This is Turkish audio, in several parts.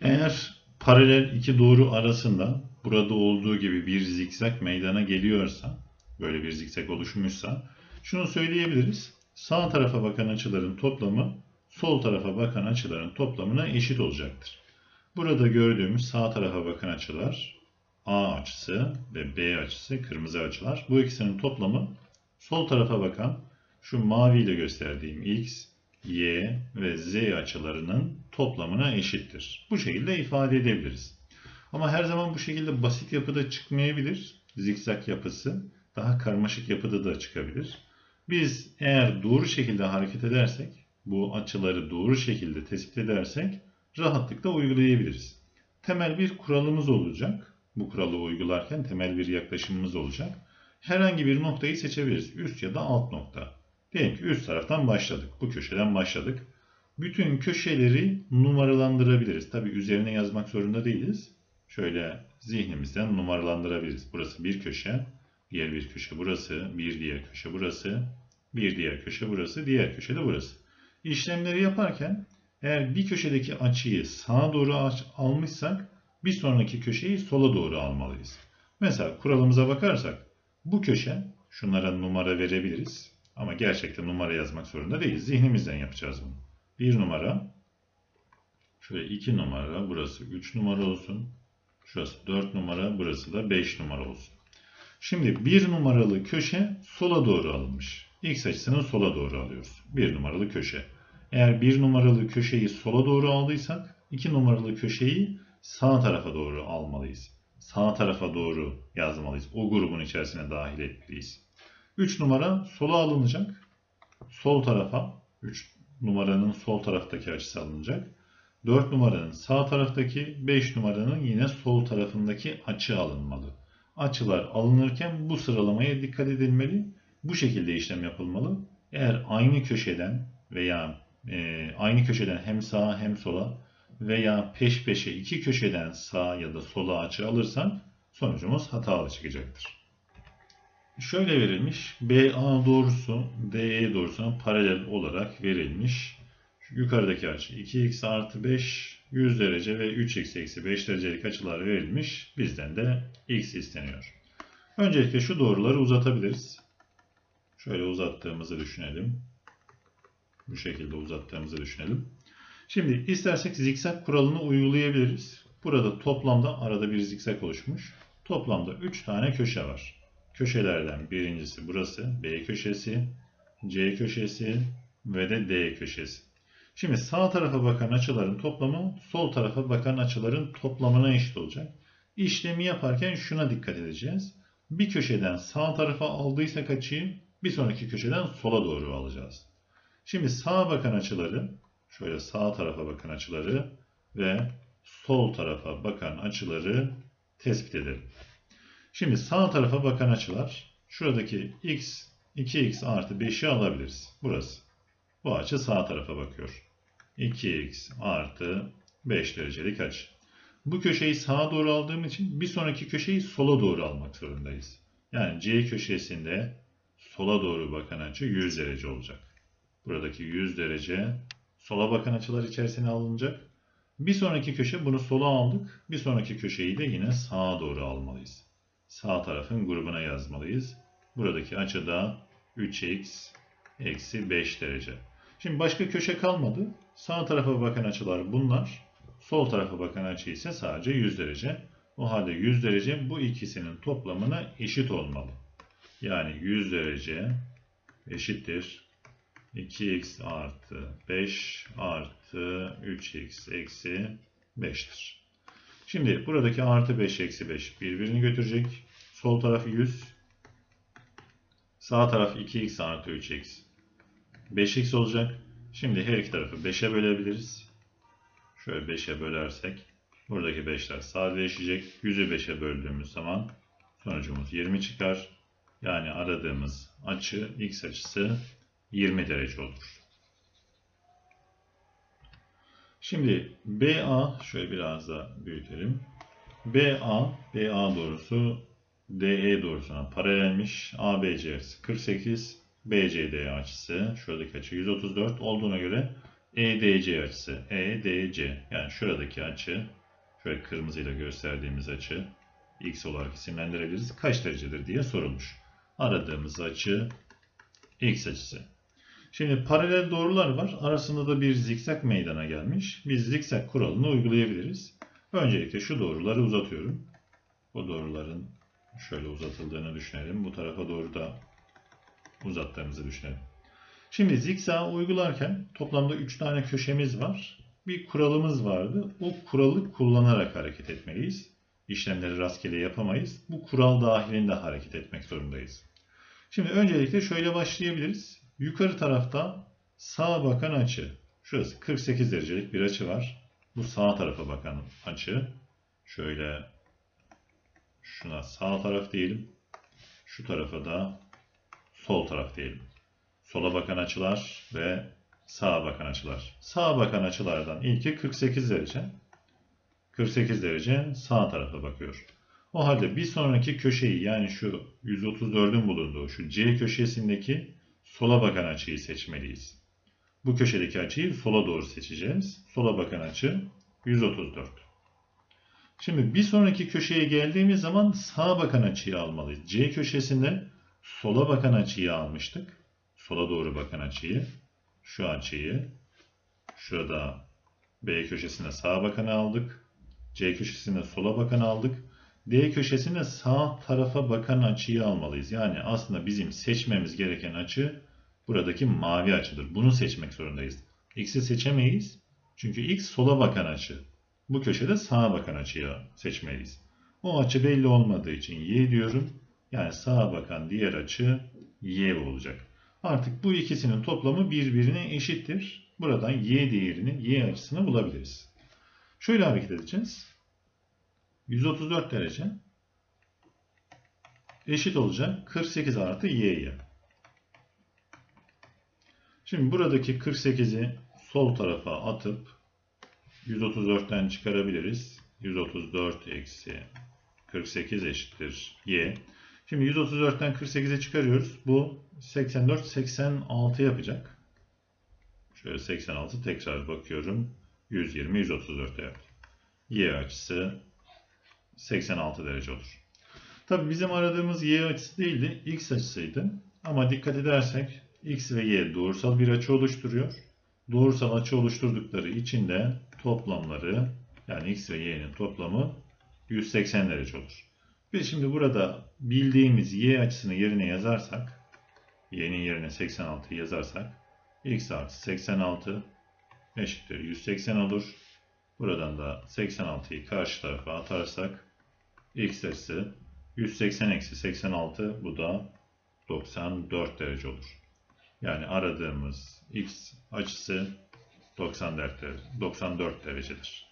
Eğer paralel iki doğru arasında burada olduğu gibi bir zikzak meydana geliyorsa, böyle bir zikzak oluşmuşsa, şunu söyleyebiliriz. Sağ tarafa bakan açıların toplamı sol tarafa bakan açıların toplamına eşit olacaktır. Burada gördüğümüz sağ tarafa bakan açılar A açısı ve B açısı kırmızı açılar. Bu ikisinin toplamı sol tarafa bakan şu mavi ile gösterdiğim X, Y ve Z açılarının toplamına eşittir. Bu şekilde ifade edebiliriz. Ama her zaman bu şekilde basit yapıda çıkmayabilir. Zikzak yapısı daha karmaşık yapıda da çıkabilir. Biz eğer doğru şekilde hareket edersek, bu açıları doğru şekilde tespit edersek rahatlıkla uygulayabiliriz. Temel bir kuralımız olacak. Bu kuralı uygularken temel bir yaklaşımımız olacak. Herhangi bir noktayı seçebiliriz. Üst ya da alt nokta. Diyelim ki üst taraftan başladık. Bu köşeden başladık. Bütün köşeleri numaralandırabiliriz. Tabi üzerine yazmak zorunda değiliz. Şöyle zihnimizden numaralandırabiliriz. Burası bir köşe, diğer bir köşe burası, bir diğer köşe burası, bir diğer köşe burası, diğer köşe de burası. İşlemleri yaparken eğer bir köşedeki açıyı sağa doğru aç- almışsak bir sonraki köşeyi sola doğru almalıyız. Mesela kuralımıza bakarsak bu köşe şunlara numara verebiliriz. Ama gerçekten numara yazmak zorunda değiliz. Zihnimizden yapacağız bunu. Bir numara, şöyle iki numara, burası üç numara olsun. Şurası dört numara, burası da beş numara olsun. Şimdi bir numaralı köşe sola doğru alınmış. X açısını sola doğru alıyoruz. Bir numaralı köşe. Eğer bir numaralı köşeyi sola doğru aldıysak iki numaralı köşeyi sağ tarafa doğru almalıyız. Sağ tarafa doğru yazmalıyız. O grubun içerisine dahil etmeliyiz. 3 numara sola alınacak. Sol tarafa 3 numaranın sol taraftaki açısı alınacak. 4 numaranın sağ taraftaki 5 numaranın yine sol tarafındaki açı alınmalı. Açılar alınırken bu sıralamaya dikkat edilmeli. Bu şekilde işlem yapılmalı. Eğer aynı köşeden veya e, aynı köşeden hem sağa hem sola veya peş peşe iki köşeden sağa ya da sola açı alırsak sonucumuz hatalı çıkacaktır. Şöyle verilmiş. BA doğrusu DE doğrusuna paralel olarak verilmiş. Şu yukarıdaki açı 2x artı 5 100 derece ve 3x eksi 5 derecelik açılar verilmiş. Bizden de x isteniyor. Öncelikle şu doğruları uzatabiliriz. Şöyle uzattığımızı düşünelim. Bu şekilde uzattığımızı düşünelim. Şimdi istersek zikzak kuralını uygulayabiliriz. Burada toplamda arada bir zikzak oluşmuş. Toplamda 3 tane köşe var. Köşelerden birincisi burası B köşesi, C köşesi ve de D köşesi. Şimdi sağ tarafa bakan açıların toplamı sol tarafa bakan açıların toplamına eşit olacak. İşlemi yaparken şuna dikkat edeceğiz. Bir köşeden sağ tarafa aldıysak açıyı bir sonraki köşeden sola doğru alacağız. Şimdi sağa bakan açıları şöyle sağ tarafa bakan açıları ve sol tarafa bakan açıları tespit edelim. Şimdi sağ tarafa bakan açılar şuradaki x 2x artı 5'i alabiliriz. Burası. Bu açı sağ tarafa bakıyor. 2x artı 5 derecelik açı. Bu köşeyi sağa doğru aldığım için bir sonraki köşeyi sola doğru almak zorundayız. Yani C köşesinde sola doğru bakan açı 100 derece olacak. Buradaki 100 derece sola bakan açılar içerisine alınacak. Bir sonraki köşe bunu sola aldık. Bir sonraki köşeyi de yine sağa doğru almalıyız. Sağ tarafın grubuna yazmalıyız. Buradaki açı da 3x eksi 5 derece. Şimdi başka köşe kalmadı. Sağ tarafa bakan açılar bunlar. Sol tarafa bakan açı ise sadece 100 derece. O halde 100 derece bu ikisinin toplamına eşit olmalı. Yani 100 derece eşittir 2x artı 5 artı 3x eksi 5'tir. Şimdi buradaki artı 5 eksi 5 birbirini götürecek. Sol taraf 100. Sağ taraf 2x artı 3x. 5x olacak. Şimdi her iki tarafı 5'e bölebiliriz. Şöyle 5'e bölersek buradaki 5'ler sadeleşecek. 100'ü 5'e böldüğümüz zaman sonucumuz 20 çıkar. Yani aradığımız açı x açısı 20 derece olur. Şimdi BA şöyle biraz da büyütelim. BA, BA doğrusu DE doğrusuna paralelmiş. ABC açısı 48, BCD açısı şuradaki açı 134 olduğuna göre EDC açısı. EDC. Yani şuradaki açı, şöyle kırmızıyla gösterdiğimiz açı x olarak isimlendirebiliriz. Kaç derecedir diye sorulmuş. Aradığımız açı x açısı. Şimdi paralel doğrular var. Arasında da bir zikzak meydana gelmiş. Biz zikzak kuralını uygulayabiliriz. Öncelikle şu doğruları uzatıyorum. Bu doğruların şöyle uzatıldığını düşünelim. Bu tarafa doğru da uzattığımızı düşünelim. Şimdi zikzak uygularken toplamda 3 tane köşemiz var. Bir kuralımız vardı. O kuralı kullanarak hareket etmeliyiz. İşlemleri rastgele yapamayız. Bu kural dahilinde hareket etmek zorundayız. Şimdi öncelikle şöyle başlayabiliriz. Yukarı tarafta sağa bakan açı. Şurası 48 derecelik bir açı var. Bu sağ tarafa bakan açı. Şöyle şuna sağ taraf diyelim. Şu tarafa da sol taraf diyelim. Sola bakan açılar ve sağa bakan açılar. Sağa bakan açılardan ilki 48 derece. 48 derece sağ tarafa bakıyor. O halde bir sonraki köşeyi yani şu 134'ün bulunduğu şu C köşesindeki sola bakan açıyı seçmeliyiz. Bu köşedeki açıyı sola doğru seçeceğiz. Sola bakan açı 134. Şimdi bir sonraki köşeye geldiğimiz zaman sağa bakan açıyı almalıyız. C köşesinde sola bakan açıyı almıştık. Sola doğru bakan açıyı. Şu açıyı. Şurada B köşesinde sağa bakanı aldık. C köşesinde sola bakanı aldık. D köşesinde sağ tarafa bakan açıyı almalıyız. Yani aslında bizim seçmemiz gereken açı buradaki mavi açıdır. Bunu seçmek zorundayız. X'i seçemeyiz. Çünkü X sola bakan açı. Bu köşede sağa bakan açıyı seçmeliyiz. O açı belli olmadığı için Y diyorum. Yani sağa bakan diğer açı Y olacak. Artık bu ikisinin toplamı birbirine eşittir. Buradan Y değerini, Y açısını bulabiliriz. Şöyle hareket edeceğiz. 134 derece eşit olacak 48 artı y'ye. Şimdi buradaki 48'i sol tarafa atıp 134'ten çıkarabiliriz. 134 eksi 48 eşittir y. Şimdi 134'ten 48'e çıkarıyoruz. Bu 84, 86 yapacak. Şöyle 86 tekrar bakıyorum. 120, 134 yaptı. Y açısı 86 derece olur. Tabi bizim aradığımız y açısı değildi, x açısıydı. Ama dikkat edersek x ve y doğrusal bir açı oluşturuyor. Doğrusal açı oluşturdukları için de toplamları yani x ve y'nin toplamı 180 derece olur. Biz şimdi burada bildiğimiz y açısını yerine yazarsak y'nin yerine 86 yazarsak x artı 86 eşittir 180 olur. Buradan da 86'yı karşı tarafa atarsak x açısı 180 eksi 86 bu da 94 derece olur. Yani aradığımız x açısı 94, derece, 94 derecedir.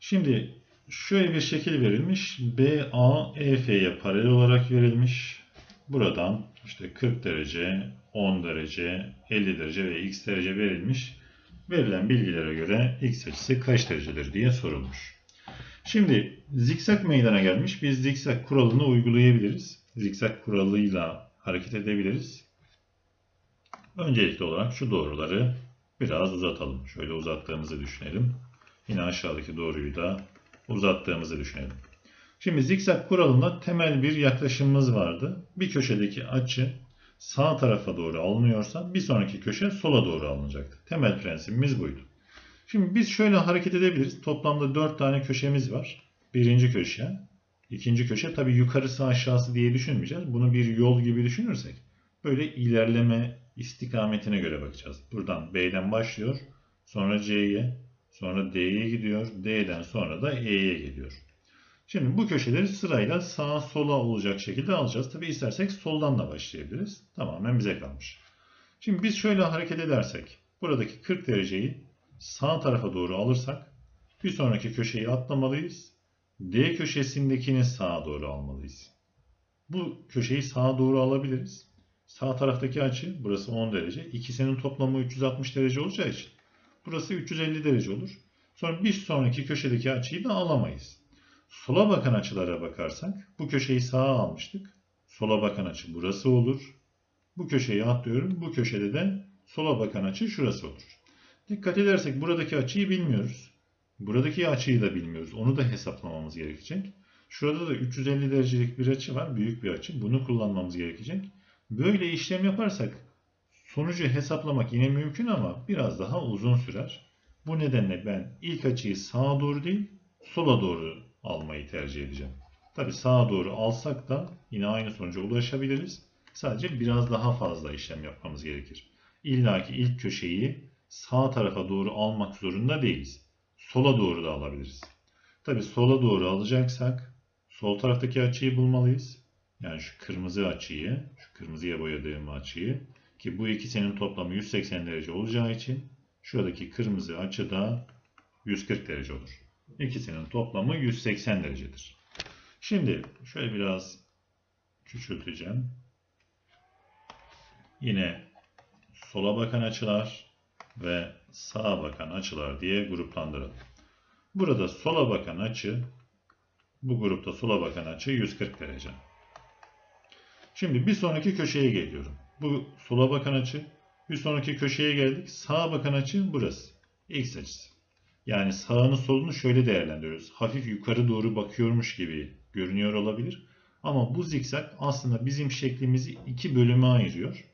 Şimdi şöyle bir şekil verilmiş. BA EF'ye paralel olarak verilmiş. Buradan işte 40 derece, 10 derece, 50 derece ve x derece verilmiş. Verilen bilgilere göre x açısı kaç derecedir diye sorulmuş. Şimdi zikzak meydana gelmiş. Biz zikzak kuralını uygulayabiliriz. Zikzak kuralıyla hareket edebiliriz. Öncelikli olarak şu doğruları biraz uzatalım. Şöyle uzattığımızı düşünelim. Yine aşağıdaki doğruyu da uzattığımızı düşünelim. Şimdi zikzak kuralında temel bir yaklaşımımız vardı. Bir köşedeki açı sağ tarafa doğru alınıyorsa bir sonraki köşe sola doğru alınacaktı. Temel prensibimiz buydu. Şimdi biz şöyle hareket edebiliriz. Toplamda 4 tane köşemiz var. Birinci köşe, ikinci köşe tabii yukarısı aşağısı diye düşünmeyeceğiz. Bunu bir yol gibi düşünürsek böyle ilerleme istikametine göre bakacağız. Buradan B'den başlıyor, sonra C'ye, sonra D'ye gidiyor, D'den sonra da E'ye geliyor. Şimdi bu köşeleri sırayla sağa sola olacak şekilde alacağız. Tabi istersek soldan da başlayabiliriz. Tamamen bize kalmış. Şimdi biz şöyle hareket edersek buradaki 40 dereceyi sağ tarafa doğru alırsak bir sonraki köşeyi atlamalıyız. D köşesindekini sağa doğru almalıyız. Bu köşeyi sağa doğru alabiliriz. Sağ taraftaki açı burası 10 derece. İkisinin toplamı 360 derece olacağı için burası 350 derece olur. Sonra bir sonraki köşedeki açıyı da alamayız. Sola bakan açılara bakarsak bu köşeyi sağa almıştık. Sola bakan açı burası olur. Bu köşeyi atlıyorum. Bu köşede de sola bakan açı şurası olur. Dikkat edersek buradaki açıyı bilmiyoruz. Buradaki açıyı da bilmiyoruz. Onu da hesaplamamız gerekecek. Şurada da 350 derecelik bir açı var. Büyük bir açı. Bunu kullanmamız gerekecek. Böyle işlem yaparsak sonucu hesaplamak yine mümkün ama biraz daha uzun sürer. Bu nedenle ben ilk açıyı sağa doğru değil sola doğru almayı tercih edeceğim. Tabi sağa doğru alsak da yine aynı sonuca ulaşabiliriz. Sadece biraz daha fazla işlem yapmamız gerekir. İlla ki ilk köşeyi sağ tarafa doğru almak zorunda değiliz. Sola doğru da alabiliriz. Tabi sola doğru alacaksak sol taraftaki açıyı bulmalıyız. Yani şu kırmızı açıyı, şu kırmızıya boyadığım açıyı ki bu ikisinin toplamı 180 derece olacağı için şuradaki kırmızı açı da 140 derece olur. İkisinin toplamı 180 derecedir. Şimdi şöyle biraz küçülteceğim. Yine sola bakan açılar ve sağa bakan açılar diye gruplandıralım. Burada sola bakan açı, bu grupta sola bakan açı 140 derece. Şimdi bir sonraki köşeye geliyorum. Bu sola bakan açı, bir sonraki köşeye geldik. Sağa bakan açı burası. X açısı. Yani sağını solunu şöyle değerlendiriyoruz. Hafif yukarı doğru bakıyormuş gibi görünüyor olabilir. Ama bu zikzak aslında bizim şeklimizi iki bölüme ayırıyor.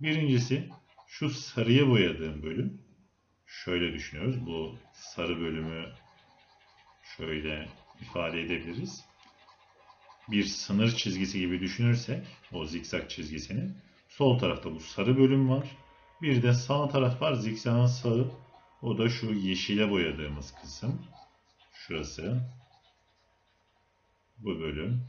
Birincisi şu sarıya boyadığım bölüm. Şöyle düşünüyoruz. Bu sarı bölümü şöyle ifade edebiliriz. Bir sınır çizgisi gibi düşünürsek o zikzak çizgisini sol tarafta bu sarı bölüm var. Bir de sağ taraf var zikzakın sağı. O da şu yeşile boyadığımız kısım. Şurası. Bu bölüm.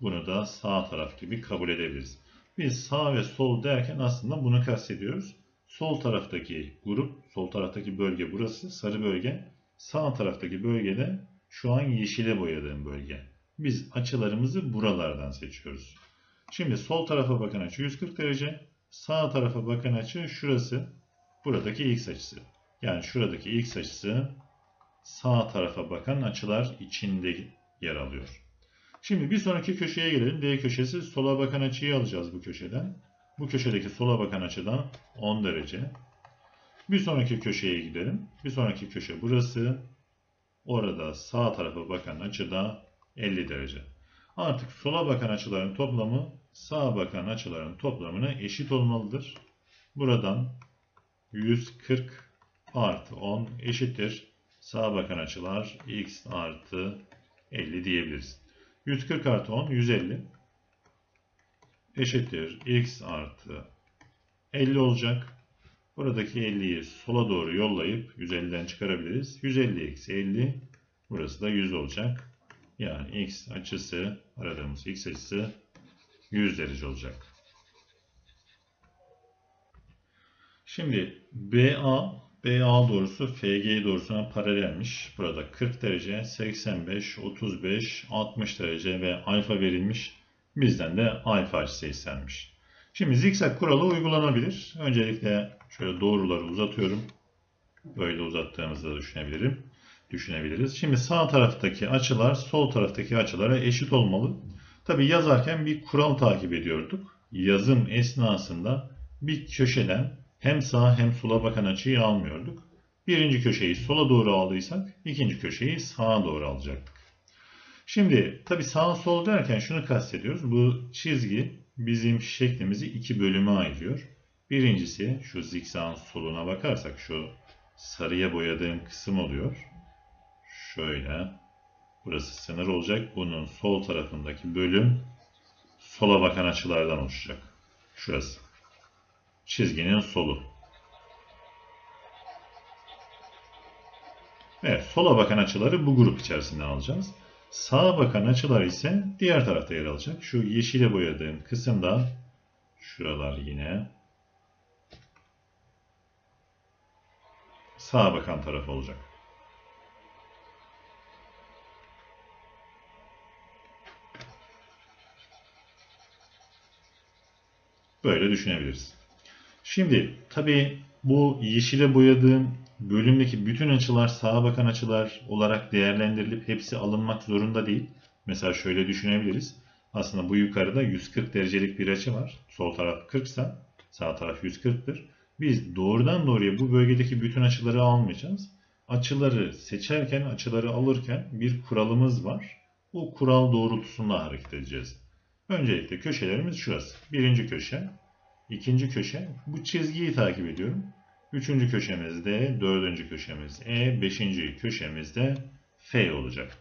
Bunu da sağ taraf gibi kabul edebiliriz. Biz sağ ve sol derken aslında bunu kastediyoruz. Sol taraftaki grup, sol taraftaki bölge burası, sarı bölge. Sağ taraftaki bölgede şu an yeşile boyadığım bölge. Biz açılarımızı buralardan seçiyoruz. Şimdi sol tarafa bakan açı 140 derece, sağ tarafa bakan açı şurası, buradaki x açısı. Yani şuradaki x açısı sağ tarafa bakan açılar içinde yer alıyor. Şimdi bir sonraki köşeye gelelim. D köşesi sola bakan açıyı alacağız bu köşeden. Bu köşedeki sola bakan açıdan 10 derece. Bir sonraki köşeye gidelim. Bir sonraki köşe burası. Orada sağ tarafa bakan açı da 50 derece. Artık sola bakan açıların toplamı sağa bakan açıların toplamına eşit olmalıdır. Buradan 140 artı 10 eşittir. Sağa bakan açılar x artı 50 diyebiliriz. 140 artı 10 150 eşittir x artı 50 olacak. Buradaki 50'yi sola doğru yollayıp 150'den çıkarabiliriz. 150 eksi 50 burası da 100 olacak. Yani x açısı aradığımız x açısı 100 derece olacak. Şimdi BA, BA doğrusu FG doğrusuna paralelmiş. Burada 40 derece, 85, 35, 60 derece ve alfa verilmiş. Bizden de alfa açısı istenmiş. Şimdi zikzak kuralı uygulanabilir. Öncelikle şöyle doğruları uzatıyorum. Böyle uzattığımızda düşünebilirim. Düşünebiliriz. Şimdi sağ taraftaki açılar sol taraftaki açılara eşit olmalı. Tabi yazarken bir kural takip ediyorduk. Yazım esnasında bir köşeden hem sağa hem sola bakan açıyı almıyorduk. Birinci köşeyi sola doğru aldıysak ikinci köşeyi sağa doğru alacaktık. Şimdi tabi sağ sol derken şunu kastediyoruz. Bu çizgi bizim şeklimizi iki bölüme ayırıyor. Birincisi şu zikzağın soluna bakarsak şu sarıya boyadığım kısım oluyor. Şöyle. Burası sınır olacak. Bunun sol tarafındaki bölüm sola bakan açılardan oluşacak. Şurası. Çizginin solu. Evet, sola bakan açıları bu grup içerisinde alacağız. Sağa bakan açılar ise diğer tarafta yer alacak. Şu yeşile boyadığım kısımda şuralar yine sağa bakan taraf olacak. Böyle düşünebiliriz. Şimdi tabi bu yeşile boyadığım bölümdeki bütün açılar sağa bakan açılar olarak değerlendirilip hepsi alınmak zorunda değil. Mesela şöyle düşünebiliriz. Aslında bu yukarıda 140 derecelik bir açı var. Sol taraf 40 ise sağ taraf 140'tır. Biz doğrudan doğruya bu bölgedeki bütün açıları almayacağız. Açıları seçerken, açıları alırken bir kuralımız var. O kural doğrultusunda hareket edeceğiz. Öncelikle köşelerimiz şurası. Birinci köşe, ikinci köşe. Bu çizgiyi takip ediyorum. Üçüncü köşemiz D, dördüncü köşemiz E, beşinci köşemiz de F olacak.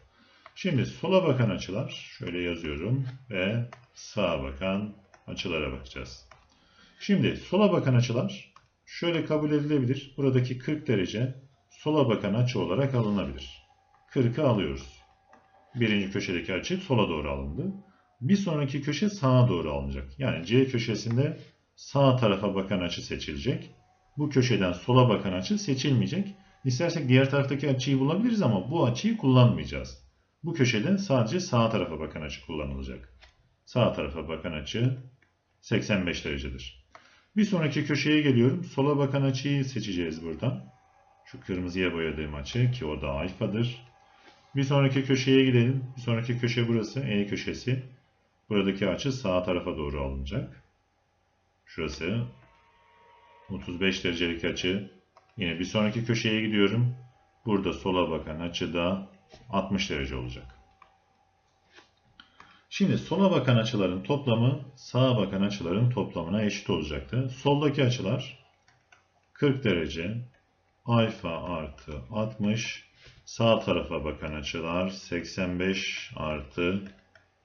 Şimdi sola bakan açılar, şöyle yazıyorum ve sağa bakan açılara bakacağız. Şimdi sola bakan açılar şöyle kabul edilebilir. Buradaki 40 derece sola bakan açı olarak alınabilir. 40'ı alıyoruz. Birinci köşedeki açı sola doğru alındı. Bir sonraki köşe sağa doğru alınacak. Yani C köşesinde sağ tarafa bakan açı seçilecek. Bu köşeden sola bakan açı seçilmeyecek. İstersek diğer taraftaki açıyı bulabiliriz ama bu açıyı kullanmayacağız. Bu köşede sadece sağ tarafa bakan açı kullanılacak. Sağ tarafa bakan açı 85 derecedir. Bir sonraki köşeye geliyorum. Sola bakan açıyı seçeceğiz buradan. Şu kırmızıya boyadığım açı ki o da alfadır. Bir sonraki köşeye gidelim. Bir sonraki köşe burası. E köşesi. Buradaki açı sağ tarafa doğru alınacak. Şurası 35 derecelik açı. Yine bir sonraki köşeye gidiyorum. Burada sola bakan açı da 60 derece olacak. Şimdi sola bakan açıların toplamı sağa bakan açıların toplamına eşit olacaktı. Soldaki açılar 40 derece alfa artı 60 sağ tarafa bakan açılar 85 artı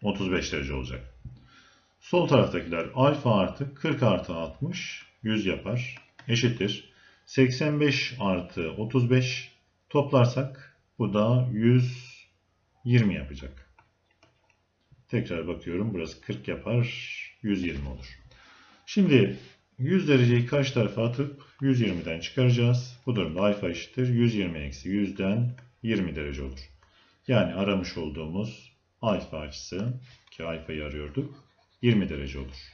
35 derece olacak. Sol taraftakiler alfa artı 40 artı 60 100 yapar. Eşittir. 85 artı 35 toplarsak bu da 120 yapacak. Tekrar bakıyorum. Burası 40 yapar. 120 olur. Şimdi 100 dereceyi karşı tarafa atıp 120'den çıkaracağız. Bu durumda alfa eşittir. 120 eksi 100'den 20 derece olur. Yani aramış olduğumuz alfa açısı ki alfayı arıyorduk 20 derece olur.